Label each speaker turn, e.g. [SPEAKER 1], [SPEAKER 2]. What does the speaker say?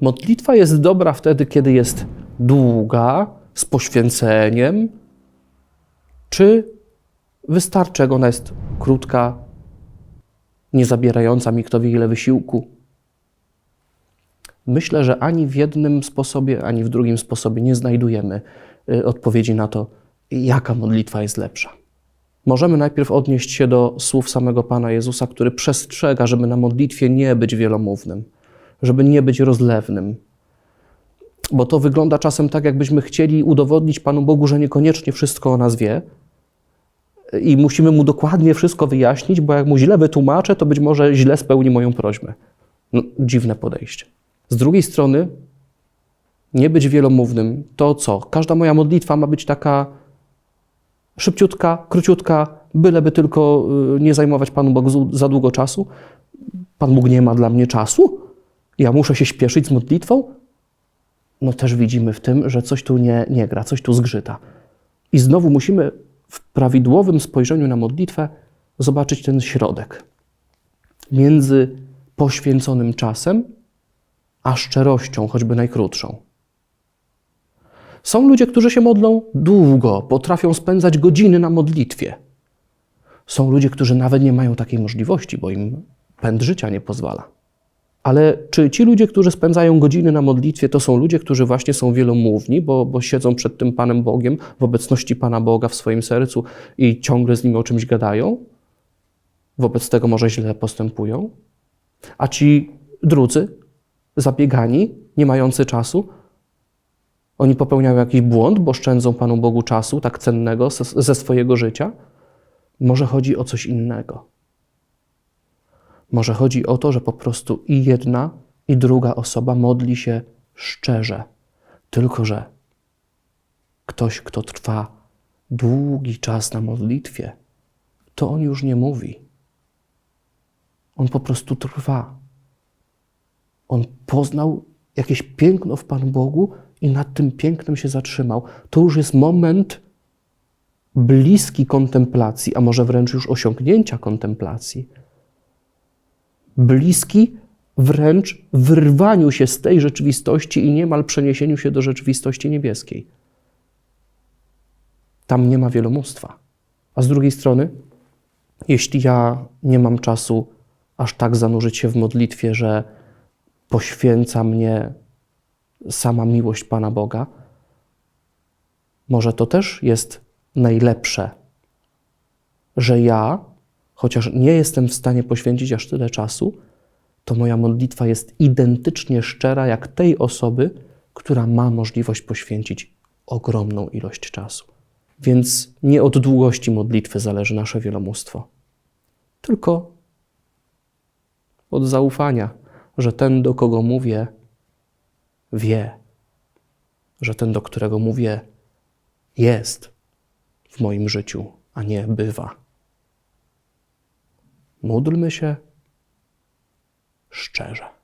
[SPEAKER 1] modlitwa jest dobra wtedy, kiedy jest długa, z poświęceniem, czy wystarczy, jak ona jest krótka, nie zabierająca mi kto wie ile wysiłku? Myślę, że ani w jednym sposobie, ani w drugim sposobie nie znajdujemy y, odpowiedzi na to, jaka modlitwa jest lepsza. Możemy najpierw odnieść się do słów samego Pana Jezusa, który przestrzega, żeby na modlitwie nie być wielomównym, żeby nie być rozlewnym. Bo to wygląda czasem tak, jakbyśmy chcieli udowodnić Panu Bogu, że niekoniecznie wszystko o nas wie i musimy mu dokładnie wszystko wyjaśnić, bo jak mu źle wytłumaczę, to być może źle spełni moją prośbę. No, dziwne podejście. Z drugiej strony, nie być wielomównym to co? Każda moja modlitwa ma być taka szybciutka, króciutka, byleby tylko y, nie zajmować Panu Bogu za długo czasu. Pan Bóg nie ma dla mnie czasu? Ja muszę się śpieszyć z modlitwą? No też widzimy w tym, że coś tu nie, nie gra, coś tu zgrzyta. I znowu musimy w prawidłowym spojrzeniu na modlitwę zobaczyć ten środek między poświęconym czasem a szczerością, choćby najkrótszą. Są ludzie, którzy się modlą długo, potrafią spędzać godziny na modlitwie. Są ludzie, którzy nawet nie mają takiej możliwości, bo im pęd życia nie pozwala. Ale czy ci ludzie, którzy spędzają godziny na modlitwie, to są ludzie, którzy właśnie są wielomówni, bo, bo siedzą przed tym Panem Bogiem, w obecności Pana Boga w swoim sercu i ciągle z nim o czymś gadają? Wobec tego może źle postępują? A ci drudzy, zabiegani, nie mający czasu, oni popełniają jakiś błąd, bo szczędzą Panu Bogu czasu tak cennego ze, swojego życia? Może chodzi o coś innego. Może chodzi o to, że po prostu i jedna, i druga osoba modli się szczerze. Tylko, że ktoś, kto trwa długi czas na modlitwie, to on już nie mówi. On po prostu trwa. On poznał jakieś piękno w Panu Bogu i nad tym pięknem się zatrzymał. To już jest moment bliski kontemplacji, a może wręcz już osiągnięcia kontemplacji. Bliski wręcz wyrwaniu się z tej rzeczywistości i niemal przeniesieniu się do rzeczywistości niebieskiej. Tam nie ma wielomóstwa. A z drugiej strony, jeśli ja nie mam czasu aż tak zanurzyć się w modlitwie, że poświęca mnie sama miłość Pana Boga, może to też jest najlepsze, że ja, chociaż nie jestem w stanie poświęcić aż tyle czasu, to moja modlitwa jest identycznie szczera jak tej osoby, która ma możliwość poświęcić ogromną ilość czasu. Więc nie od długości modlitwy zależy nasze wielomóstwo, tylko od zaufania, że ten, do kogo mówię, wie, że ten, do którego mówię, jest w moim życiu, a nie bywa. Módlmy się szczerze.